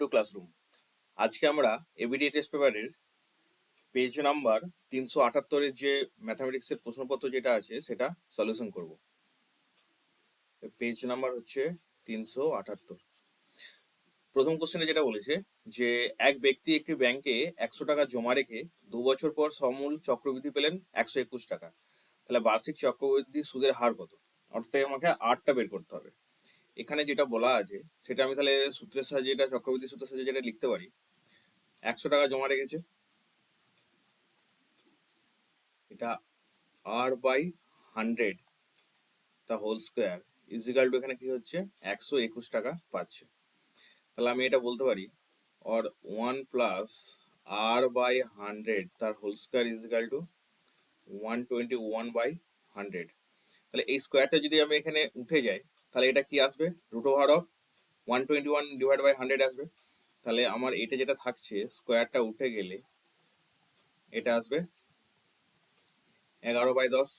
Two classroom আজকে আমরা ABD test পেপারের পেজ নাম্বার তিনশো আটাত্তরের যে ম্যাথামেটিক্সের প্রশ্নপত্র যেটা আছে, সেটা সলিউশন করব। পেজ নাম্বার হচ্ছে তিনশো আটাত্তর। প্রথম কোশ্চেনে যেটা বলেছে যে, এক ব্যক্তি একটি ব্যাংকে একশো টাকা জমা রেখে দু বছর পর সমূল চক্রবৃদ্ধি পেলেন একশো একুশ টাকা। তাহলে বার্ষিক চক্রবৃদ্ধি সুদের হার কত? অর্থাৎ আমাকে আটটা বের করতে হবে। এখানে যেটা বলা আছে, সেটা আমি তাহলে সূত্রের সাহায্যে এটা চক্রবর্তী সূত্রের সাহায্যে যেটা লিখতে পারি। একশো টাকা জমা রেখেছে। এটা আর বাই হান্ড্রেড তা whole square is equal to এখানে কি হচ্ছে? একশো একুশ টাকা পাচ্ছে। তাহলে আমি এটা বলতে পারি or one plus R by hundred তার whole square is equal to one twenty one by hundred তাহলে এই স্কোয়ারটা যদি আমি এখানে উঠে যাই তাহলে এটা কি আসবে? Root over of one twenty one divide by hundred আসবে। তাহলে আমার এটা যেটা থাকছে স্কোয়ারটা উঠে গেলে এটা আসবে এগারো বাই দশ।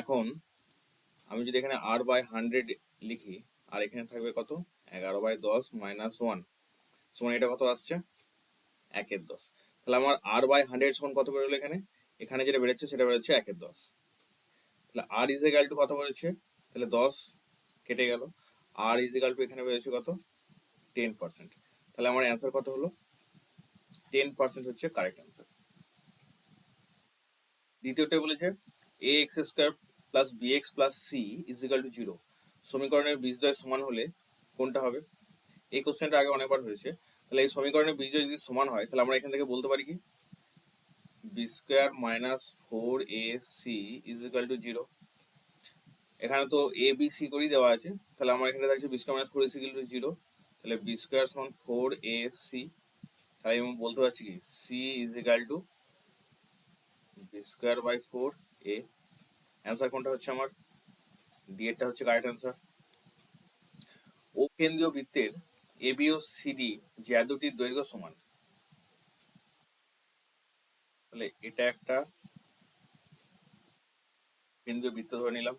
এখন আমি যদি এখানে আর বাই হান্ড্রেড লিখি, আর এখানে থাকবে কত? এগারো বাই দশ মাইনাস ওয়ান সমান এটা কত আসছে? একের দশ। তাহলে আমার আর বাই হান্ড্রেড সমান কত বেরোলো এখানে? এখানে যেটা বেরোচ্ছে, সেটা বেরোচ্ছে একের দশ। তাহলে আর ইজ এগাল টু কত বেরোচ্ছে? তাহলে দশ কেটে গেল। আর ইজ ইকাল টু এখানে বেরোচ্ছে কত? টেন পার্সেন্ট তাহলে আমার অ্যান্সার কত হলো? টেন পার্সেন্ট হচ্ছে কারেক্ট অ্যান্সার দ্বিতীয়টা বলেছে A X square plus B X plus C is equal to zero সমীকরণের বীজদ্বয় সমান হলে কোনটা হবে? এই কোশ্চেনটা আগে অনেকবার হয়েছে তাহলে এই সমীকরণের বীজদ্বয় যদি সমান হয়, তাহলে আমরা এখান থেকে বলতে পারি কি? B square minus four A C is equal to zero এখানে তো এ বি সি করেই দেওয়া আছে। তাহলে আমার এখানে থাকছে B square minus four A C equal to zero তাহলে বি স্কোয়ার সমান ফোর এ সি তাহলে আমি বলতে পারছি কি? C is equal to B square by four A answer কোনটা হচ্ছে আমার? ডি এরটা হচ্ছে কারেক্ট অ্যান্সার ও কেন্দ্রীয় বৃত্তের এ বি ও সিডি যে দুটির দৈর্ঘ্য সমান। তাহলে এটা একটা কেন্দ্রীয় বৃত্ত ধরে নিলাম।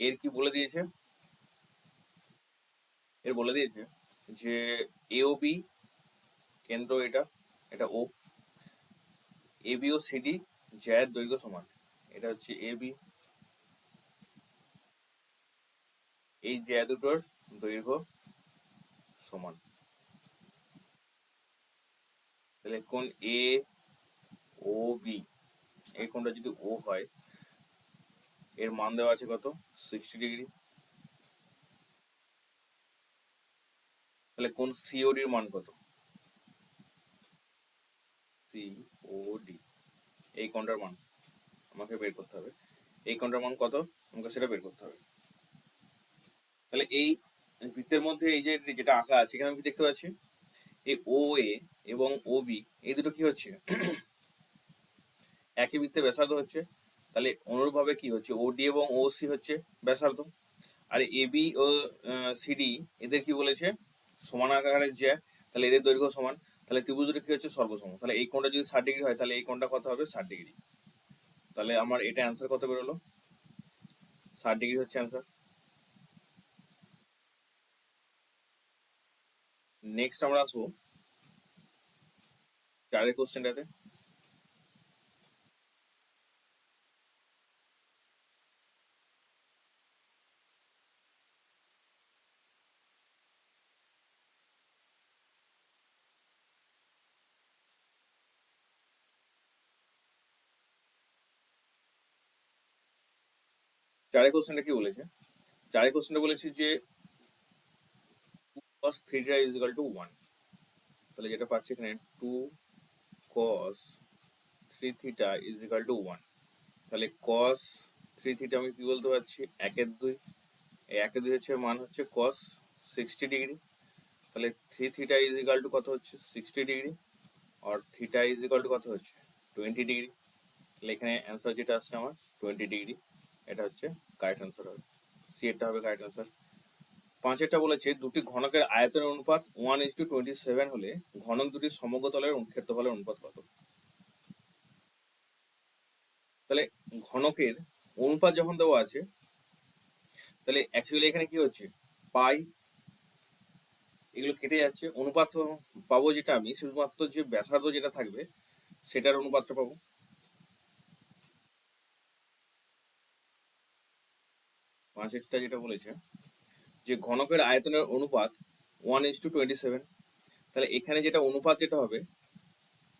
এর কি বলে দিয়েছে? এর বলে দিয়েছে যে এও বি কেন্দ্র এটা এটা ও এ বি ও সিডি জ্যায়ের দৈর্ঘ্য সমান। এটা হচ্ছে এ বি এই জ্যা দুটোর দৈর্ঘ্য সমান। তাহলে কোন এ ও বি এই কোনটা যদি ও হয় এর মান দেওয়া আছে কত? সিক্সটি ডিগ্রি তাহলে কোন সিওডির মান কত? সিওডি এই কোনটার মান আমাকে বের করতে হবে। এই কোনটার মান কত? আমাকে সেটা বের করতে হবে। তাহলে এই বৃত্তের মধ্যে এই যে যেটা আঁকা আছে, এখানে আমি দেখতে পাচ্ছি? এই ও এ এবং ও বি এই দুটো কি হচ্ছে? একই বৃত্তে ব্যাসার্ধ হচ্ছে। তাহলে অনুরূপভাবে কি হচ্ছে? ওডি এবং ও সি হচ্ছে ব্যাসার্ধ। আর এ বি ও সিডি এদের কি বলেছে? সমান আকারের যে, তাহলে এদের দৈর্ঘ্য সমান। তাহলে ত্রিভুজ কি হচ্ছে সর্বসম। তাহলে এই কোণটা যদি ষাট ডিগ্রি হয়, তাহলে এই কোণটা কত হবে? ষাট ডিগ্রি। তাহলে আমার এটা অ্যান্সার কত বেরোলো? ষাট ডিগ্রি হচ্ছে অ্যান্সার নেক্সট আমরা আসব চারের কোশ্চেনটাতে চারের কোশ্চেনটা কি বলেছে? চারের কোশ্চেনটা বলেছে যে cos theta is equal to one তাহলে যেটা পাচ্ছি এখানে two cos three theta is equal to one তাহলে cos থ্রি থিটা আমি কি বলতে পারছি? একের দুই। একের দুই হচ্ছে মান হচ্ছে cos সিক্সটি ডিগ্রি তাহলে three theta is equal to কত হচ্ছে? সিক্সটি ডিগ্রি আর থিটা ইজ ইকাল টু কত হচ্ছে? টোয়েন্টি ডিগ্রি তাহলে এখানে অ্যান্সার যেটা আসছে আমার টোয়েন্টি ডিগ্রি এটা হচ্ছে কারেক্ট অ্যান্সার হবে। সি এরটা হবে কারেক্ট অ্যান্সার পাঁচেরটা বলেছে, দুটি ঘনকের আয়তনের অনুপাত one is to twenty seven হলে ঘনক দুটির সমগ্র তলের ক্ষেত্রফলের অনুপাত কত? তাহলে ঘনকের অনুপাত যখন দেওয়া আছে, তাহলে অ্যাকচুয়ালি এখানে কি হচ্ছে? পাই, এগুলো কেটে যাচ্ছে। অনুপাত পাবো যেটা আমি, শুধুমাত্র যে ব্যাসার্ধ যেটা থাকবে, সেটার অনুপাতটা পাবো। পাঁচেরটা যেটা বলেছে, যে ঘনকের আয়তনের অনুপাত one is to twenty seven তাহলে এখানে যেটা অনুপাত যেটা হবে,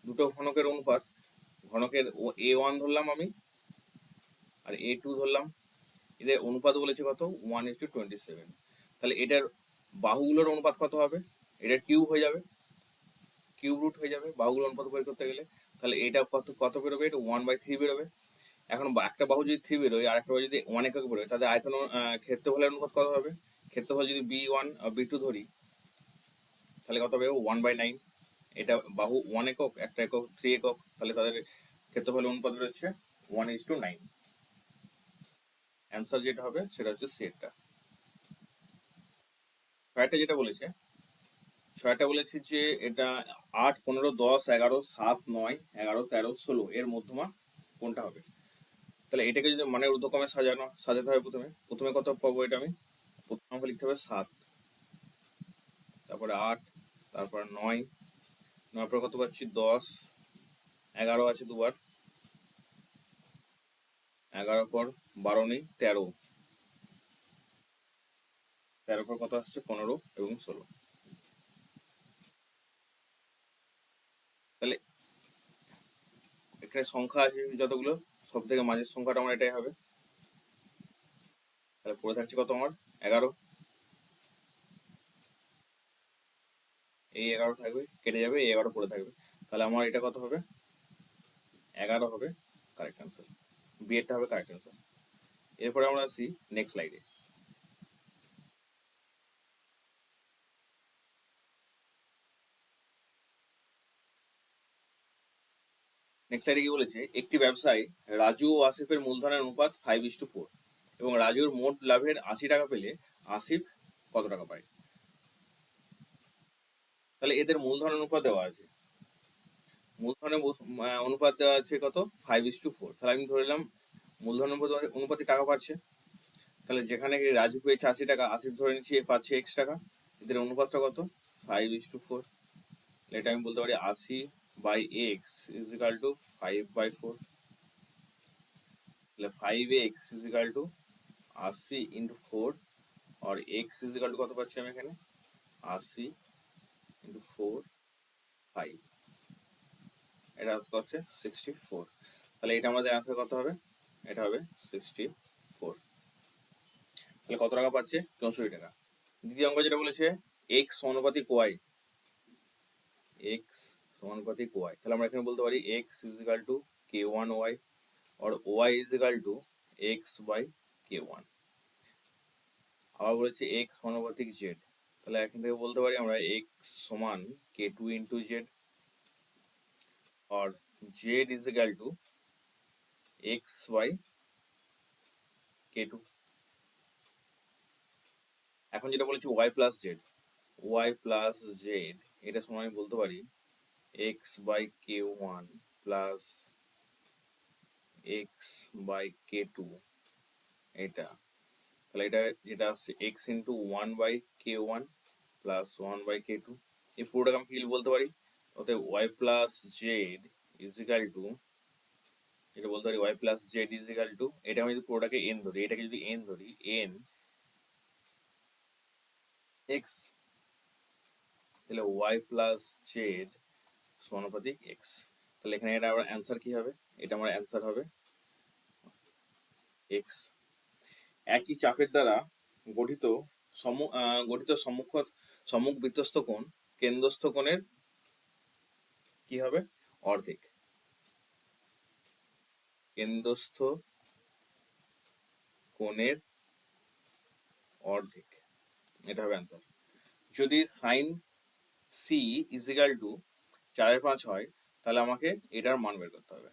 দুটো ঘনকের অনুপাত, ঘনকের এ ওয়ান ধরলাম আমি, আর এ টু ধরলাম, এদের অনুপাত বলেছে কত? One is to twenty seven তাহলে এটার বাহুগুলোর অনুপাত কত হবে? এটার কিউব হয়ে যাবে কিউব রুট হয়ে যাবে, বাহুগুলোর অনুপাত বের করতে গেলে, তাহলে এটা কত কত বেরোবে? এটা ওয়ান বাই থ্রি বেরোবে। এখন একটা বাহু যদি থ্রি বেরোয় আর একটা বাহু যদি ওয়ান একক বেরোয় তাদের আয়তন ক্ষেত্রফলের অনুপাত কত হবে? ক্ষেত্রফল যদি বি ওয়ান বি টু ধরি, তাহলে কত হবে? ওয়ান বাই নাইন এটা বাহু ওয়ান একক, একটা একক থ্রি একক, তাহলে তাদের ক্ষেত্রফলের অনুপাত বেরোচ্ছে one is to nine answer যেটা হবে, সেটা হচ্ছে সেটটা ছয়টা যেটা বলেছে, ছয়টা বলেছে যে এটা আট, পনেরো, দশ, এগারো, সাত, নয়, এগারো, তেরো, ষোলো, এর মধ্যমা কোনটা হবে? তাহলে এটাকে যদি মানে ঊর্ধ্বক্রমে সাজানো, সাজাতে হবে প্রথমে। প্রথমে কত পাবো এটা আমি? প্রথমে আমাকে লিখতে হবে সাত। তারপরে আট, তারপর নয়। নয় পর কত পাচ্ছি? দশ। এগারো আছে দুবার। এগারো পর বারো নেই, তেরো। তেরো পর কত আসছে? পনেরো এবং ষোলো। তাহলে এখানে সংখ্যা আছে যতগুলো? সব থেকে মাঝের সংখ্যাটা আমার এটাই হবে। তাহলে পড়ে থাকছে কত আমার? এগারো। এই এগারো থাকবে, কেটে যাবে, এই এগারো পড়ে থাকবে। তাহলে আমার এটা কত হবে? এগারো হবে কারেক্ট আনসার বিয়েরটা হবে কারেক্ট আনসার এরপরে আমরা আসি নেক্সট স্লাইডে নেক্সট স্লাইডে কি বলেছে, একটি ব্যবসায় রাজু ও আসিফের মূলধনের অনুপাত ফাইভ ইস টু ফোর এবং রাজুর মোট লাভের আশি টাকা পেলে আসিফ কত টাকা পায়? তাহলে এদের মূলধন অনুপাত দেওয়া আছে। মূলধনের অনুপাত দেওয়া আছে কত? ফাইভ ইস টু ফোর তাহলে আমি ধরে নিলাম মূলধন অনুপাত টাকা পাচ্ছে। তাহলে যেখানে রাজু পেয়েছে আশি টাকা, আসিফ ধরে নিচ্ছি পাচ্ছে এক্স টাকা। এদের অনুপাতটা কত? ফাইভ ইস টু ফোর এটা আমি বলতে পারি আশি is equal to five by four তাহলে five X is equal to আশি ইন্টু ফোর আর এক্স ইজ ইকাল টু কত পাচ্ছি আমি এখানে? আশি ইন্টু ফোর ফাইভ এটা হচ্ছে সিক্সটি ফোর তাহলে এটা আমাদের অ্যান্সার কত হবে? এটা হবে সিক্সটি ফোর তাহলে কত টাকা পাচ্ছে? চৌষট্টি টাকা। দ্বিতীয় অঙ্ক যেটা বলেছে এক্স সমানুপাতিক ওয়াই এক্স সমানুপাতিক ওয়াই তাহলে আমরা এখানে বলতে পারি X is equal to K one Y R Y is equal to X by K one আবার বলেছে এক্স সমানুপাতিক জেড তাহলে এখান থেকে বলতে পারি আমরা এক্স সমান কে টু ইন্টু জেড और z is to X x by k2 এখন যেটা বলেছি Y plus Z Y plus Z এটা সময় আমি বলতে পারি x one plus X by K two এটা। তাহলে এটা, যেটা আসছে one by K one plus one by K two এই পুরোটাকে আমি কি বলতে পারি। অতএব Y plus Z is equal to এটা বলতে পারি Y plus Z is equal to এটা আমি যদি পুরোটাকে এন ধরি, এটাকে যদি এন ধরি এন এক্স তাহলে ওয়াই প্লাস জেড সমানুপাতিক এক্স তাহলে এখানে এটা আমার অ্যান্সার কি হবে? এটা আমার অ্যান্সার হবে এক্স একই চাপের দ্বারা গঠিত সম গঠিত সম্মুখ সম্মুখ বৃত্তস্থ কোণ কেন্দ্রস্থ কোণের কি হবে? অর্ধেক। কেন্দ্রস্থ কোণের অর্ধেক। এটা হবে অ্যান্সার যদি সাইন সি ইজিক্যাল টু চারের পাঁচ হয়, তাহলে আমাকে এটার মান বের করতে হবে।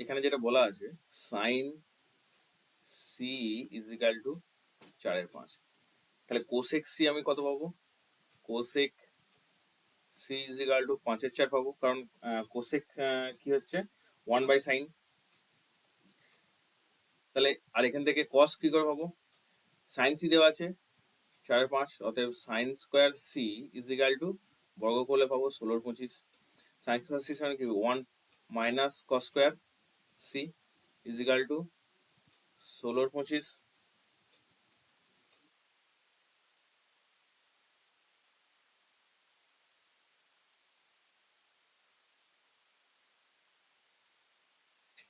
এখানে যেটা বলা আছে sine C is equal to চারের পাঁচ তাহলে কোসেক সি আমি কত পাবো? Cosec C is equal to পাঁচের চার পাবো, কারণ কোসেক কি হচ্ছে? ওয়ান বাই সাইন তাহলে, আর এখান থেকে কস কি করে পাবো? সাইন সি দেওয়া আছে চারের পাঁচ, অতএব sine square C is equal to বর্গ করলে পাবো ষোলোর পঁচিশ। সাইন স্কোয়ার সি সমান কি one minus cos square C is equal to ষোলোর পঁচিশ।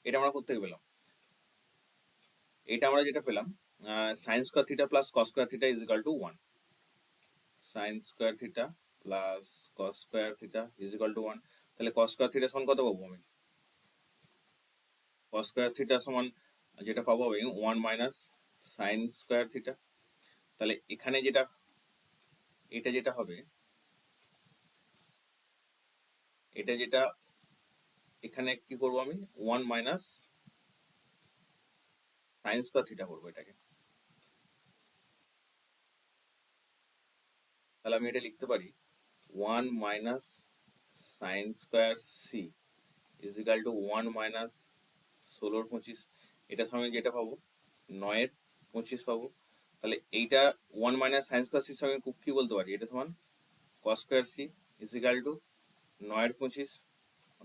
এটা আমরা কোথেকে পেলাম? এটা আমরা যেটা পেলাম sine square theta plus cos square theta is equal to one sine square theta plus cos square theta is equal to one তাহলে কস স্কোয়ার থিটা সমান কত পাবো আমি? কস স্কোয়ার থিটা সমান যেটা পাবো আমি one minus sine square theta তাহলে এখানে যেটা, এটা যেটা হবে, এটা যেটা এখানে কি করব আমি? One minus sine square theta করব এটাকে। তাহলে আমি এটা লিখতে পারি। One minus sine square C is equal to one minus ষোলোর পঁচিশ। এটার সঙ্গে যেটা পাবো? নয়ের পঁচিশ পাবো। তাহলে এইটা ওয়ান মাইনাস সাইন স্কোয়ার সির সঙ্গে কি বলতে পারি? এটা সমান cos square C is equal to নয়ের পঁচিশ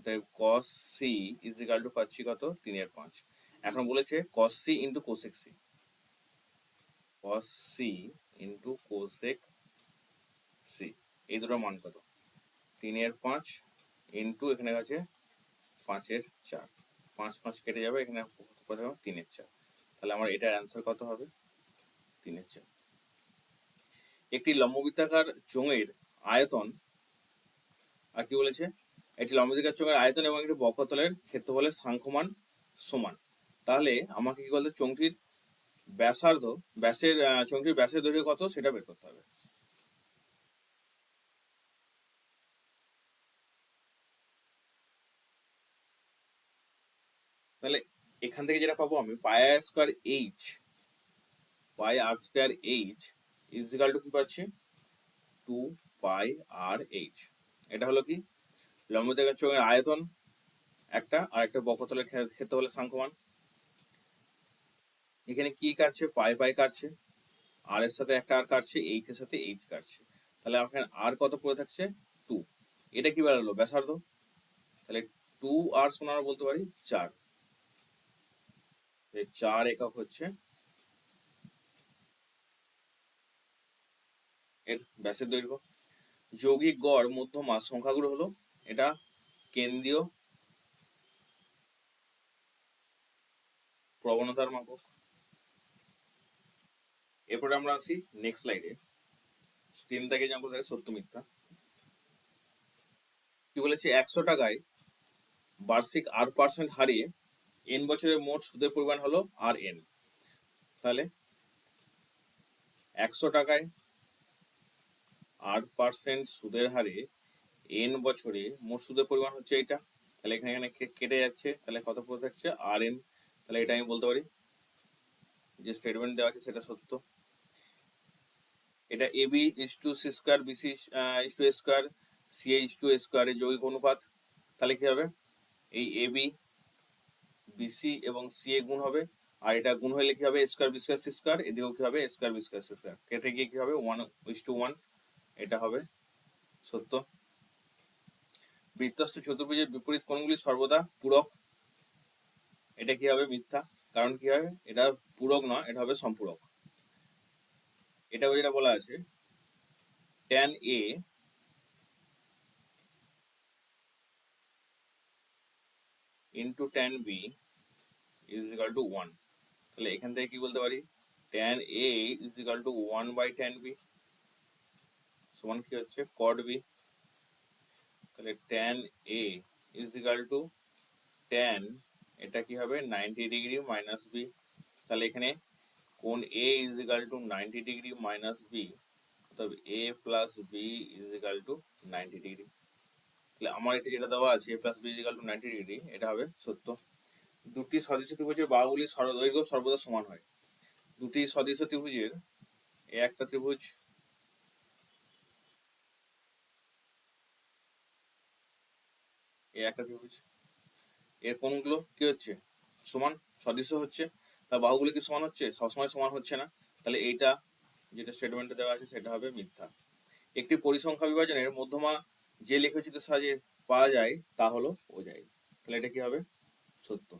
অতএব cos C is equal to পাচ্ছি কত? তিনের পাঁচ। এখন বলেছে cos C into cosec C cos C into cosec C এই দুটো মান কত? তিনের পাঁচ ইন্টু এখানে আছে পাঁচের চার। পাঁচ পাঁচ কেটে যাবে, এখানে কত হবে? তিনের চার। তাহলে আমার এটার অ্যান্সার কত হবে? তিনের চার। একটি লম্ববৃত্তাকার চোঙের আয়তন, আর কি বলেছে? একটি লম্ববৃত্তাকার চোঙের আয়তন এবং একটি বক্ষতলের ক্ষেত্রফলের সাংখ্যমান সমান। তাহলে আমাকে কি বলতে, চোঙটির ব্যাসার্ধ, ব্যাসের চোঙটির ব্যাসের দৈর্ঘ্য কত সেটা বের করতে হবে। তাহলে এখান থেকে যেটা পাবো আমি, pi R square H, pi R square H is equal to কি পাচ্ছি? Two pi R H. এটা হলো কি? লম্ব থেকে চোখের আয়তন একটা, আর একটা বকতলের ক্ষেত্রে হলে সাংখ্যমান এখানে কি কাটছে? পাই পাই কাটছে। আর এর সাথে একটা আর কাটছে, এইচ এর সাথে এইচ কাটছে। তাহলে এখানে আর কত পড়ে থাকছে? টু। এটা কি বেরোলো ব্যাসার্ধ? তাহলে টু আর সমান বলতে পারি চার। চার একক হচ্ছে এর ব্যাসের দৈর্ঘ্য। যৌগিক গড় মধ্যমা সংখ্যাগুলো হলো এটা কেন্দ্রীয় প্রবণতার মাপক। এরপরে আমরা আসি নেক্সট স্লাইডে তিন থেকে যেমন থাকে সত্য মিথ্যা। কি বলেছে? একশো টাকায় বার্ষিক আট পার্সেন্ট হারিয়ে এন বছরের মোট সুদের পরিমাণ হলো আর এন তাহলে একশো টাকায় আট পার্সেন্ট সুদের হারে এন বছরে মোট সুদের পরিমাণ হচ্ছে এটা তাহলে এখানে এখানে কেটে যাচ্ছে, তাহলে কত পড়ে থাকছে? আর এন তাহলে এটা আমি বলতে পারি। যে স্টেটমেন্ট দেওয়া আছে সেটা সত্য। এটা A B is to C square BC is to square C A is to square এর যৌগিক অনুপাত। তাহলে কি হবে? এই এ বি বিসি এবং সি এ গুণ হবে। আর এটা গুণ হলে কি হবে? Square B square C square এদিকেও কি হবে? Square B square C square কেটে গিয়ে কি হবে? ওয়ান ইস টু ওয়ান এটা হবে সত্য। বৃত্তস্থ চতুর্ভুজের বিপরীত কোণগুলি সর্বদা পূরক। এটা কি হবে মিথ্যা? কারণ কি হবে? এটা পূরক নয়, এটা হবে সম্পূরক। এটাও যেটা বলা আছে tan A into tan B is equal to one তাহলে এখান থেকে কি বলতে পারি? Tan A is equal to one by tan B সমান কি হচ্ছে? কড বি তাহলে tan A is equal to tan এটা কি হবে? নাইনটি ডিগ্রি মাইনাস বি তাহলে এখানে কোন A is equal to ninety degree minus B অর্থাৎ A plus B is equal to ninety degree তাহলে আমার এটা যেটা দেওয়া আছে A plus B is to ninety degree এটা হবে সত্য। দুটি সদৃশ ত্রিভুজের বাহুগুলি দৈর্ঘ্য সর্বদা সমান হয়। দুটি সদৃশ ত্রিভুজের, এ একটা ত্রিভুজ এই একটা ত্রিভুজ এর কোণগুলো কি হচ্ছে? সমান, সদৃশ্য হচ্ছে। তার বাহুগুলো কি সমান হচ্ছে? সবসময় সমান হচ্ছে না। তাহলে এইটা যেটা স্টেটমেন্টে দেওয়া আছে সেটা হবে মিথ্যা। একটি পরিসংখ্যা বিভাজনের মধ্যমা যে লেখচিত্রের সাহায্যে পাওয়া যায় তা হলো ওজাই। তাহলে এটা কি হবে? সত্য।